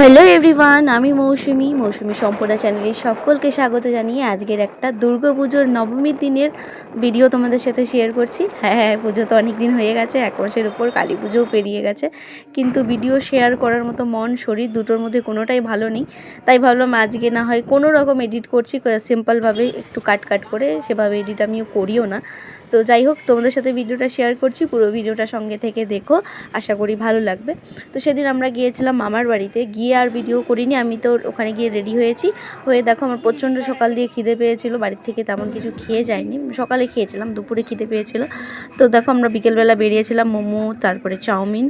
Hello everyone আমি মৌসুমি। মৌসুমি সম্পদা চ্যানেলে সকলকে স্বাগত জানিয়ে আজকের একটা দুর্গাপুজোর নবমীর দিনের ভিডিও তোমাদের সাথে শেয়ার করছি। হ্যাঁ হ্যাঁ পুজো তো অনেক দিন হয়ে গেছে, এক মাসের উপর কালী পুজোও পেরিয়ে গেছে। কিন্তু ভিডিও শেয়ার করার মতো মন, শরীর দুটোর মধ্যে কোনোটাই ভালো নেই। তাই ভাবলাম আজকে না হয় কোনো রকম এডিট করছি সিম্পলভাবে একটু কাট কাট করে সেভাবে এডিট আমিও করিও না। তো যাই হোক, তোমাদের সাথে ভিডিওটা শেয়ার করছি, পুরো ভিডিওটা সঙ্গে থেকে দেখো, আশা করি ভালো লাগবে। তো সেদিন আমরা গিয়েছিলাম মামার বাড়িতে, গিয়ে আর ভিডিও করিনি, আমি তো ওখানে গিয়ে রেডি হয়েছি। হয়ে দেখো আমার প্রচণ্ড সকাল দিয়ে খিদে পেয়েছিল, বাড়ির থেকে তেমন কিছু খেয়ে যায়নি। সকালে খেয়েছিলাম, দুপুরে খিদে পেয়েছিল। তো দেখো আমরা বিকেলবেলা বেরিয়েছিলাম মোমো, তারপরে চাউমিন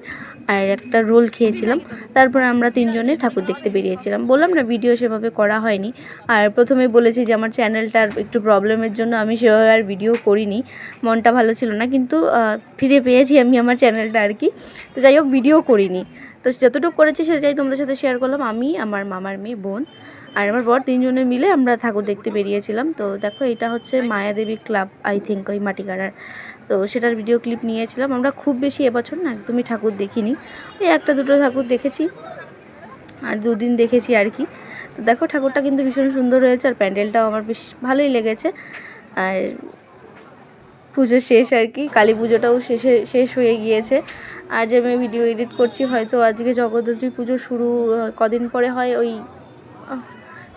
আর একটা রোল খেয়েছিলাম। তারপরে আমরা তিনজনে ঠাকুর দেখতে বেরিয়েছিলাম। বললাম না ভিডিও সেভাবে করা হয়নি। আর প্রথমে বলেছি যে আমার চ্যানেলটার একটু প্রবলেমের জন্য আমি সেভাবে আর ভিডিও করিনি। মনটা ভালো ছিল না, কিন্তু ফিরে পেয়েছি আমি আমার চ্যানেলটা আর কি। তো যাই হোক ভিডিও করিনি। তো যতটুকু করেছি সেটাই তোমাদের সাথে শেয়ার করলাম। আমি আমার মামার মেয়ে বোন আর আমার বর তিনজনে মিলে আমরা ঠাকুর দেখতে বেরিয়েছিলাম। তো দেখো এটা হচ্ছে মায়াদেবী ক্লাব আই থিঙ্ক ওই মাটিকাড়ার তো সেটার ভিডিও ক্লিপ নিয়েছিলাম। আমরা খুব বেশি এবছর না একদমই ঠাকুর দেখিনি। ওই একটা দুটো ঠাকুর দেখেছি আর দুদিন দেখেছি আর কি। তো দেখো ঠাকুরটা কিন্তু ভীষণ সুন্দর হয়েছে আর প্যান্ডেলটাও আমার বেশ ভালোই লেগেছে। আর পুজো শেষ আর কি, কালী পুজোটাও শেষে, শেষ হয়ে গিয়েছে। আর যে আমি ভিডিও এডিট করছি, হয়তো আজকে জগদ্ধাত্রী পুজো শুরু কদিন পরে হয় ওই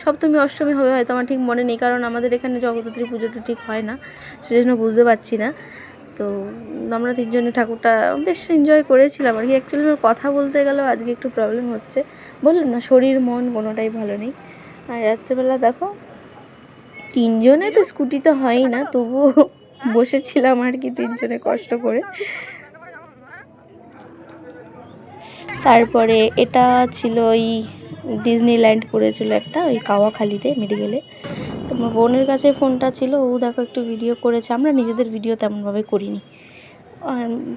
সপ্তমী, অষ্টমী হবে হয়তো আমার ঠিক মনে নেই, কারণ আমাদের এখানে জগদ্ধাত্রী পুজোটা ঠিক হয় না, সেজন্য বুঝতে পারছি না। তো, আমরা তিনজনে ঠাকুরটা বেশ এনজয় করেছিলাম আর কি। অ্যাকচুয়ালি আমার কথা বলতে গেলেও আজকে একটু প্রবলেম হচ্ছে। বললাম না, শরীর, মন কোনোটাই ভালো নেই। আর রাত্রেবেলা দেখো, তিনজনে তো স্কুটিতে হয়ই না, তবুও বসেছিলাম আর কি তিনজনে কষ্ট করে। তারপরে এটা ছিল ওই ডিজনিল্যান্ড করেছিল একটা, ওই কাওয়াখালিতে মেডিকেলে। তো আমার বোনের কাছে ফোনটা ছিল, ও দেখো একটু ভিডিও করেছে, আমরা নিজেদের ভিডিও তেমনভাবে করিনি। আর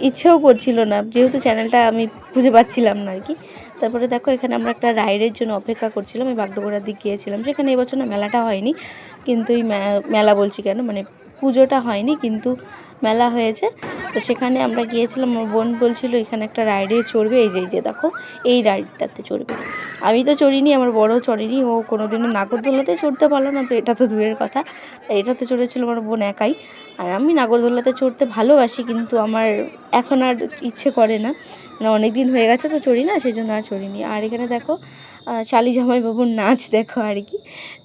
ইচ্ছেও করছিল না, যেহেতু চ্যানেলটা আমি খুঁজে পাচ্ছিলাম না আর কি। তারপরে দেখো এখানে আমরা একটা রাইডের জন্য অপেক্ষা করছিলাম, ওই বাগডোগরার দিক গিয়েছিলাম সেখানে এবছর না মেলাটা হয়নি, কিন্তু মে- মেলা বলছি কেন মানে পুজোটা হয়নি কিন্তু মেলা হয়েছে। তো সেখানে আমরা গিয়েছিলাম, আমার বোন বলছিল, এখানে একটা রাইডে চড়বে। এই যে এই যে, দেখো, এই রাইডটাতে চড়বে। আমি তো চড়িনি, আমার বড় চড়িনি, ও কোনোদিনও নাগরদোলাতে চড়তে পারল না, তো এটা তো দূরের কথা। এটাতে চড়েছিল আমার বোন একাই। আর আমি নাগরদোলাতে চড়তে ভালোবাসি, কিন্তু আমার এখন আর ইচ্ছে করে না। মানে অনেক দিন হয়ে গেছে তো চড়ি না, সেই জন্য আর চড়িনি। আর এখানে দেখো শালি জামাই বাবুর নাচ দেখো আর কি।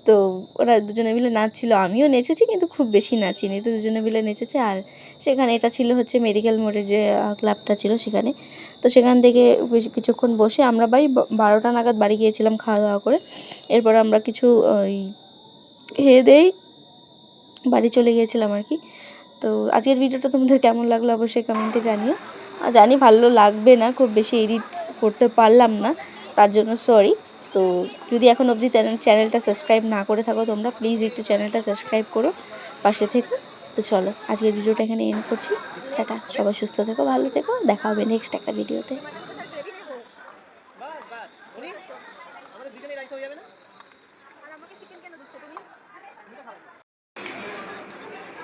তো ওরা দুজনে মিলে নাচছিল, আমিও নেচেছি, কিন্তু খুব বেশি নাচিনি, তো দুজনে মিলে নেচেছে। আর সেখানে এটা ছিল হচ্ছে মেডিকেল মোড়ের যে ক্লাবটা ছিল সেখানে। তো সেখান থেকে কিছুক্ষণ বসে আমরা বাই বারোটা নাগাদ বাড়ি গিয়েছিলাম খাওয়া দাওয়া করে। এরপর আমরা কিছু ওই খেয়ে দেই বাড়ি চলে গিয়েছিলাম আর কি। তো আজকের ভিডিওটা তোমাদের কেমন লাগল অবশ্যই কমেন্টে জানিও। আর জানি ভালো লাগবে না, খুব বেশি এডিট করতে পারলাম না, তার জন্য সরি তো যদি এখন অবধি চ্যানেলটা সাবস্ক্রাইব না করে থাকো তোমরা প্লিজ একটু চ্যানেলটা সাবস্ক্রাইব করো, পাশে থেকো। তো চলো, আজকের ভিডিওটা এখানে এন্ড করছি। টাটা, সবাই সুস্থ থেকো, ভালো থেকো, দেখা হবে নেক্সট একটা ভিডিওতে।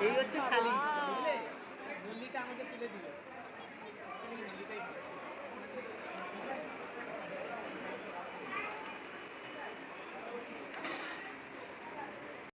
এই হচ্ছে শালি, বুঝলে? আমাকে তুলে দিল।